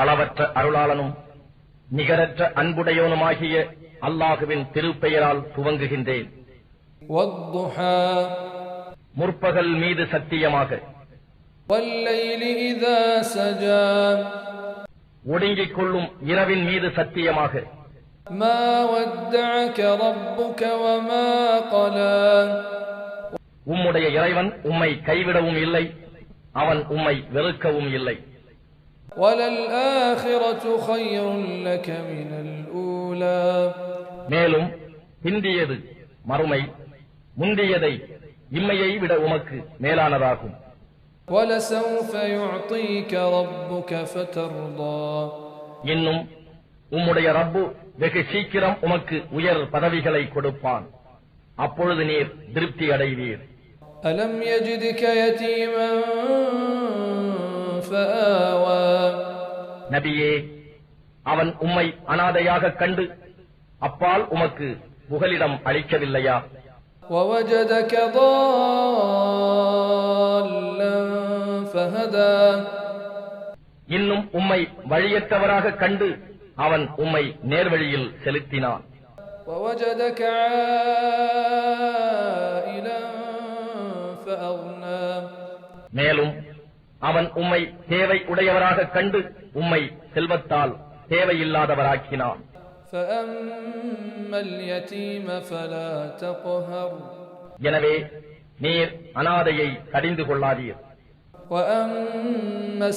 அளவற்ற அருளாளனும் நிகரற்ற அன்புடையவனுமாகிய அல்லாஹுவின் திருப்பெயரால் துவங்குகின்றேன் والضحى முற்பகல் மீது சத்தியமாக والليل إذا سجى ஒடுங்கிக் கொள்ளும் இரவின் மீது சத்தியமாக ما ودعك ربك وما قلى உம்முடைய இறைவன் உம்மை கைவிடவும் இல்லை அவன் உம்மை வெறுக்கவும் இல்லை. மேலும் பிந்தியது மறுமை முந்தியதை இம்மையை விட உமக்கு மேலானதாகும். இன்னும் உம்முடைய ரப்பு வெகு சீக்கிரம் உமக்கு உயர் பதவிகளை கொடுப்பான். அப்பொழுது நீர் திருப்தி அடைவீர். ألم يجدك يتيما فآوى நபியே அவன் உம்மை அனாதையாக கண்டு அப்பால் உமக்கு புகலிடம் அளிக்கவில்லையா ووجدك ضالا فهدى இன்னும் உம்மை வழியற்றவராக கண்டு அவன் உம்மை நேர்வழியில் செலுத்தினான் ووجدك عائلا மேலும் அவன் உம்மை தேவை உடையவராக கண்டு உம்மை செல்வத்தால் தேவையில்லாதவராக்கினான் فأما اليتيم فلا تقهر எனவே நீர் அனாதையை கடிந்து கொள்ளாதீர் وأما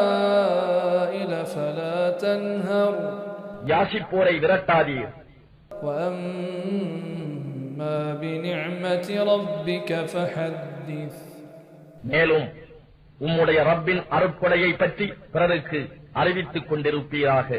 السائل فلا تنهر யாசிப்போரை விரட்டாதீர் وأما بنعمة ربك فحدث மேலும் உம்முடைய ரப்பின் அருட்கொடையை பற்றி பிறருக்கு அறிவித்துக் கொண்டிருப்பீராக.